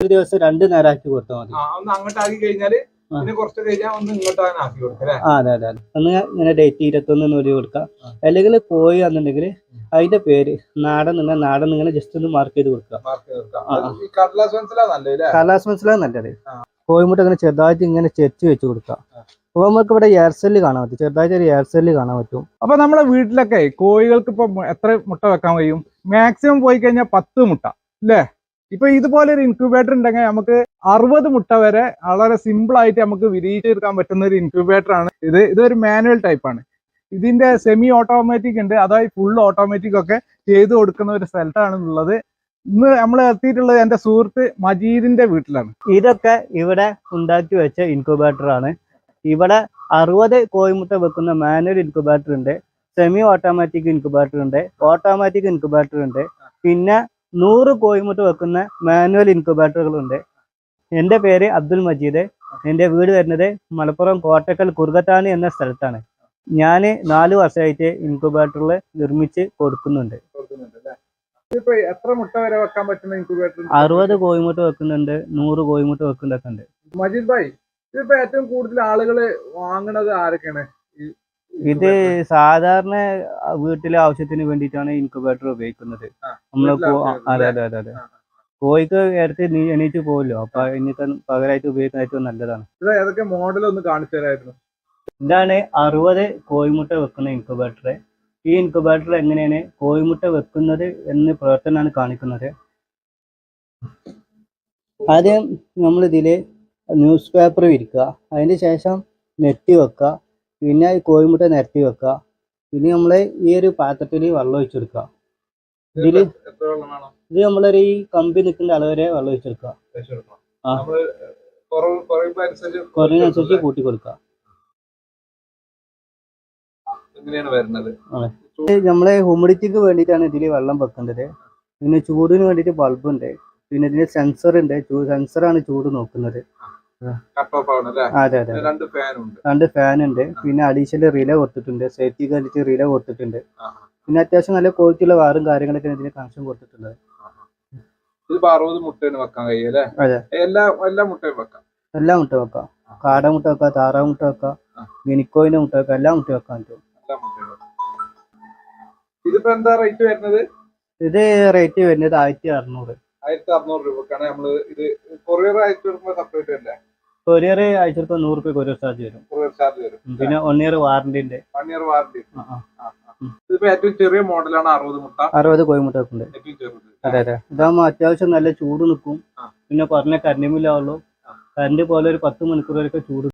ഒരു ദിവസം രണ്ട് നേരമാക്കി കൊടുത്താൽ മതി. ഒന്ന് കഴിഞ്ഞാൽ പിന്നെ കുറച്ച് കഴിഞ്ഞാൽ ഒന്ന് അങ്ങനെ ആക്കി കൊടുക്കാം ആ അതെ അതെ അതെ. ഒന്ന് ഇങ്ങനെ ഡേറ്റ് ഇരുപത്തൊന്ന് ഒരു കൊടുക്കാം. അല്ലെങ്കിൽ കോഴി എന്നുണ്ടെങ്കിൽ അതിന്റെ പേര് നാടൻ നിങ്ങൾ നാടൻ നിങ്ങൾ ജസ്റ്റ് ഒന്ന് മാർക്ക് ചെയ്ത് കൊടുക്കുക. കടലാസ് മനസ്സിലാണ് നല്ലത്. കോഴിമുട്ട ഇങ്ങനെ ചെറുതായിട്ട് ഇങ്ങനെ ചെരിച്ച് വെച്ച് കൊടുക്കാം അപ്പൊ അപ്പോൾ നമുക്ക് ഇവിടെ എയർസെല്ല് കാണാൻ പറ്റും. ചെറുതായിട്ട് ഒരു എയർസെല്ല് കാണാൻ പറ്റും. അപ്പൊ നമ്മളെ വീട്ടിലൊക്കെ കോഴികൾക്ക് ഇപ്പൊ എത്ര മുട്ട വെക്കാൻ കഴിയും? മാക്സിമം പോയി കഴിഞ്ഞാൽ പത്ത് മുട്ട അല്ലേ ഇപ്പൊ ഇതുപോലെ ഒരു ഇൻക്യുബേറ്റർ ഉണ്ടെങ്കിൽ നമുക്ക് അറുപത് മുട്ട വരെ വളരെ സിമ്പിൾ ആയിട്ട് നമുക്ക് വിരിയിച്ചെടുക്കാൻ പറ്റുന്ന ഒരു ഇൻക്യുബേറ്റർ ആണ് ഇത്. ഇതൊരു മാനുവൽ ടൈപ്പ് ആണ്. ഇതിന്റെ സെമി ഓട്ടോമാറ്റിക് ഉണ്ട്. അതായത് ഫുൾ ഓട്ടോമാറ്റിക് ഒക്കെ ചെയ്തു കൊടുക്കുന്ന ഒരു സ്ഥലത്താണ് ഉള്ളത്. ഇന്ന് നമ്മൾ എത്തിയിട്ടുള്ളത് എന്റെ സുഹൃത്ത് മജീദിന്റെ വീട്ടിലാണ്. ഇതൊക്കെ ഇവിടെ ഉണ്ടാക്കി വെച്ച ഇൻക്യുബേറ്റർ ആണ്. ഇവിടെ അറുപത് കോഴിമുട്ട വെക്കുന്ന മാനുവൽ ഇൻക്യുബേറ്റർ ഉണ്ട്. സെമി ഓട്ടോമാറ്റിക് ഇൻക്യുബേറ്റർ ഉണ്ട്. ഓട്ടോമാറ്റിക് ഇൻക്യുബേറ്റർ ഉണ്ട്. പിന്നെ നൂറ് കോഴിമുട്ട വെക്കുന്ന മാനുവൽ ഇൻക്യുബേറ്ററുകളുണ്ട് എന്റെ പേര് അബ്ദുൽ മജീദ്. എന്റെ വീട് വരുന്നത് മലപ്പുറം കോട്ടക്കൽ കുറുകത്താണി എന്ന സ്ഥലത്താണ്. ഞാൻ നാല് വർഷമായിട്ട് ഇൻക്യുബേറ്ററിൽ നിർമ്മിച്ച് കൊടുക്കുന്നുണ്ട്. എത്ര മുട്ട വരെ വെക്കാൻ പറ്റുന്ന ഇൻക്യുബേറ്റർ അറുപത് കോഴിമുട്ട വെക്കുന്നുണ്ട് നൂറ് കോഴിമുട്ട വെക്കുന്നൊക്കെ ഉണ്ട്. മജീദ് ഭായ് ഇതിപ്പോ ഏറ്റവും കൂടുതൽ ആളുകൾ വാങ്ങണത് ആരൊക്കെയാണ്? ഇത് സാധാരണ വീട്ടിലെ ആവശ്യത്തിന് വേണ്ടിയിട്ടാണ് ഇൻക്യുബേറ്റർ ഉപയോഗിക്കുന്നത്. നമ്മൾ അതെ അതെ അതെ അതെ. കോഴിക്ക് എടുത്ത് നീ എണീറ്റ് പോകല്ലോ അപ്പൊ ഇനിക്ക് പകരമായിട്ട് ഉപയോഗിക്കുന്ന ഏറ്റവും നല്ലതാണ്. ഏതൊക്കെ മോഡൽ ഒന്ന് കാണിച്ചു തരായിരുന്നു ഇതാണ് അറുപത് കോഴിമുട്ട വെക്കുന്ന ഇൻക്യുബേറ്റർ ഈ ഇൻക്യുബേറ്റർ എങ്ങനെയാണ് കോഴിമുട്ട വെക്കുന്നത് എന്ന് പ്രവർത്തനമാണ് കാണിക്കുന്നത്. ആദ്യം നമ്മൾ ഇതിൽ ന്യൂസ് പേപ്പർ വിരിക്കുക അതിന് ശേഷം നെറ്റ് വെക്കുക. പിന്നെ ഈ കോഴിമുട്ട നിരത്തി വെക്കുക. പിന്നെ നമ്മൾ ഈ ഒരു പാത്രത്തിൽ വെള്ളം ഒഴിച്ചെടുക്കുക. ഇതിൽ ഇത് നമ്മളൊരു ഈ കമ്പി നിൽക്കുന്ന അളവരെ വെള്ളം ഒഴിച്ചെടുക്കുക. ആ. കുറവിനനുസരിച്ച് കൂട്ടി കൊടുക്കുക. നമ്മളെ ഹ്യൂമിഡിറ്റിക്ക് വേണ്ടിയിട്ടാണ് ഇതിൽ വെള്ളം വെക്കേണ്ടത്. പിന്നെ ചൂടിന് വേണ്ടിയിട്ട് ബൾബ് ഉണ്ട്. പിന്നെ ഇതിന് സെൻസർ ഉണ്ട്. സെൻസറാണ് ചൂട് നോക്കുന്നത്. അതെ അതെ രണ്ട് ഫാൻ ഉണ്ട്. പിന്നെ അഡീഷണൽ റിലേ കൊടുത്തിട്ടുണ്ട്. സേഫ്റ്റി വേണ്ടിയിട്ട് റിലേ കൊടുത്തിട്ടുണ്ട്. പിന്നെ അത്യാവശ്യം നല്ല ക്വാളിറ്റി ഉള്ള വാറും കാര്യങ്ങളൊക്കെ ഇതിന് കണക്ഷൻ കൊടുത്തിട്ടുള്ളത്. ആ, ആ. ഇതിപ്പോ അറുപത് മുട്ടയാണ് വെക്കാൻ. എല്ലാ എല്ലാ മുട്ടയും വെക്കാം. എല്ലാ മുട്ട വെക്കാം. കാട മുട്ട വെക്കാം താറാവ് മുട്ട വെക്കാം മിനിക്കോയിന്റെ മുട്ട വെക്കാം എല്ലാ മുട്ട വെക്കാൻ പറ്റും ഇതിപ്പോ എന്താ റേറ്റ് വരുന്നത്? ഇത് റേറ്റ് വരുന്നത് ആയിരത്തി അറുന്നൂറ് ആയിരത്തി അറുന്നൂറ് രൂപക്കാണ് നമ്മൾ ഇത് കൊറിയർ അയച്ചു കൊടുക്കുമ്പോൾ സെപ്പറേറ്റ് അല്ലേ? കൊറിയർ അയച്ചിരിക്കും നൂറ് രൂപ കൊറിയർ ചാർജ് വരും. കൊറിയർ ചാർജ് വരും. പിന്നെ വൺ ഇയർ വാറണ്ടി ഉണ്ട്. One year warranty. ഇതിപ്പോ ഏറ്റവും ചെറിയ മോഡലാണ് അറുപത് മുട്ട. അറുപത് കോഴിമുട്ട വെക്കുന്നുണ്ട്. ഏറ്റവും അതെ അതെ. ഇതാകുമ്പോ അത്യാവശ്യം നല്ല ചൂട് നിൽക്കും. പിന്നെ പറഞ്ഞ കരണ്ടിമില്ലാവുള്ളൂ കരണ്ട് കറണ്ട് പോലെ ഒരു പത്ത് മണിക്കൂർ വരെ ചൂട്